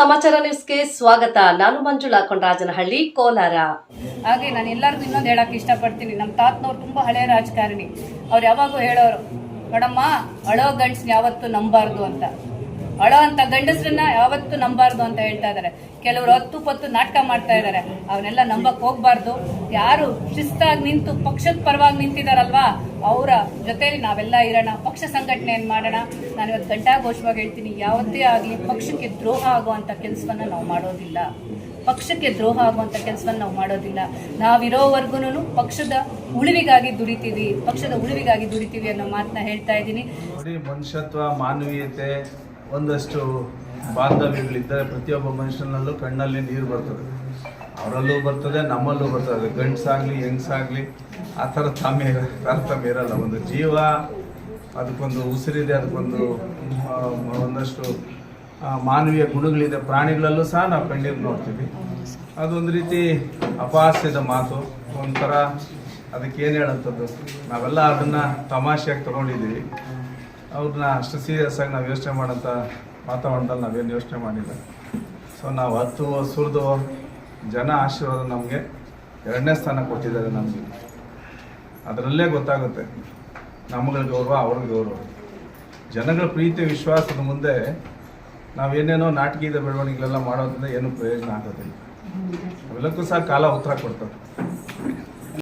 ಸಮಾಚಾರ ನ್ಯೂಸ್ಗೆ ಸ್ವಾಗತ. ನಾನು ಮಂಜುಳಾ ಕೊಂಡರಾಜನಹಳ್ಳಿ, ಕೋಲಾರ. ಹಾಗೆ ನಾನು ಎಲ್ಲರಿಗೂ ಇನ್ನೊಂದು ಹೇಳಕ್ಕೆ ಇಷ್ಟಪಡ್ತೀನಿ. ನಮ್ಮ ತಾತನವ್ರು ತುಂಬ ಹಳೆಯ ರಾಜಕಾರಣಿ. ಅವ್ರು ಯಾವಾಗೂ ಹೇಳೋರು, ಮೇಡಮ್ಮ, ಅಳೋ ಗಂಡ್ಸ್ ಯಾವತ್ತು ನಂಬಾರ್ದು ಅಂತ. ಅಳೋ ಅಂತ ಗಂಡಸ್ರನ್ನ ಯಾವತ್ತೂ ನಂಬಾರ್ದು ಅಂತ ಹೇಳ್ತಾ ಇದ್ದಾರೆ. ಕೆಲವರು ಹತ್ತು ಪತ್ತು ನಾಟಕ ಮಾಡ್ತಾ ಇದ್ದಾರೆ. ಅವನ್ನೆಲ್ಲ ನಂಬಕ್ ಹೋಗ್ಬಾರ್ದು. ಯಾರು ಶಿಸ್ತಾಗಿ ನಿಂತು ಪಕ್ಷದ ಪರವಾಗಿ ನಿಂತಿದಾರಲ್ವಾ? ಅವರ ಜೊತೆಯಲ್ಲಿ ನಾವೆಲ್ಲ ಇರೋಣ. ಪಕ್ಷ ಸಂಘಟನೆಯನ್ನು ಮಾಡೋಣ. ನಾನು ಇವತ್ತು ಘಂಟಾಘೋಷವಾಗಿ ಹೇಳ್ತೀನಿ. ಯಾವತ್ತೇ ಆಗಲಿ ಪಕ್ಷಕ್ಕೆ ದ್ರೋಹ ಆಗುವಂಥ ಕೆಲಸವನ್ನ ನಾವು ಮಾಡೋದಿಲ್ಲ. ಪಕ್ಷಕ್ಕೆ ದ್ರೋಹ ಆಗುವಂಥ ಕೆಲಸವನ್ನ ನಾವು ಮಾಡೋದಿಲ್ಲ. ನಾವಿರೋವರೆಗೂ ಪಕ್ಷದ ಉಳಿವಿಗಾಗಿ ದುಡಿತೀವಿ. ಪಕ್ಷದ ಉಳಿವಿಗಾಗಿ ದುಡಿತೀವಿ ಅನ್ನೋ ಮಾತನ್ನ ಹೇಳ್ತಾ ಇದ್ದೀನಿ. ಮನುಷ್ಯತ್ವ, ಮಾನವೀಯತೆ ಒಂದಷ್ಟು ಬಾಂಧವ್ಯಗಳಿದ್ದರೆ ಪ್ರತಿಯೊಬ್ಬ ಮನುಷ್ಯನಲ್ಲೂ ಕಣ್ಣಲ್ಲಿ ನೀರು ಬರ್ತದೆ. ಅವರಲ್ಲೂ ಬರ್ತದೆ, ನಮ್ಮಲ್ಲೂ ಬರ್ತದೆ. ಗಂಡ್ಸಾಗಲಿ, ಹೆಂಗ್ಸಾಗಲಿ, ಆ ಥರ ತಮ್ಮೆ ತಾರತಮ್ಯ ಇರಲ್ಲ. ಒಂದು ಜೀವ, ಅದಕ್ಕೊಂದು ಉಸಿರಿದೆ, ಅದಕ್ಕೊಂದು ಒಂದಷ್ಟು ಮಾನವೀಯ ಗುಣಗಳಿದೆ. ಪ್ರಾಣಿಗಳಲ್ಲೂ ಸಹ ನಾವು ಕಣ್ಣೀರು ನೋಡ್ತೀವಿ. ಅದೊಂದು ರೀತಿ ಅಪಹಾಸ್ಯದ ಮಾತು. ಒಂಥರ ಅದಕ್ಕೆ ಏನು ಹೇಳೋಂಥದ್ದು? ನಾವೆಲ್ಲ ಅದನ್ನು ತಮಾಷೆಯಾಗಿ ತೊಗೊಂಡಿದ್ದೀವಿ. ಅವ್ರನ್ನ ಅಷ್ಟು ಸೀರಿಯಸ್ ಆಗಿ ನಾವು ಯೋಚನೆ ಮಾಡೋಂಥ ವಾತಾವರಣದಲ್ಲಿ ನಾವೇನು ಯೋಚನೆ ಮಾಡಿಲ್ಲ. ಸೊ ನಾವು ಹತ್ತು ಸುರಿದು ಜನ ಆಶೀರ್ವಾದ ನಮಗೆ ಎರಡನೇ ಸ್ಥಾನ ಕೊಟ್ಟಿದ್ದಾರೆ ನಮಗೆ. ಅದರಲ್ಲೇ ಗೊತ್ತಾಗುತ್ತೆ. ನಮ್ಗಳ ಗೌರವ ಅವ್ರಿಗೆ ಗೌರವ. ಜನಗಳ ಪ್ರೀತಿ, ವಿಶ್ವಾಸದ ಮುಂದೆ ನಾವೇನೇನೋ ನಾಟಕೀಯದ ಬೆಳವಣಿಗೆಗಳೆಲ್ಲ ಮಾಡೋದ್ರಿಂದ ಏನು ಪ್ರಯೋಜನ ಆಗೋದಿಲ್ಲ. ಅವೆಲ್ಲಕ್ಕೂ ಸಹ ಕಾಲ ಉತ್ತರ ಕೊಡ್ತದೆ.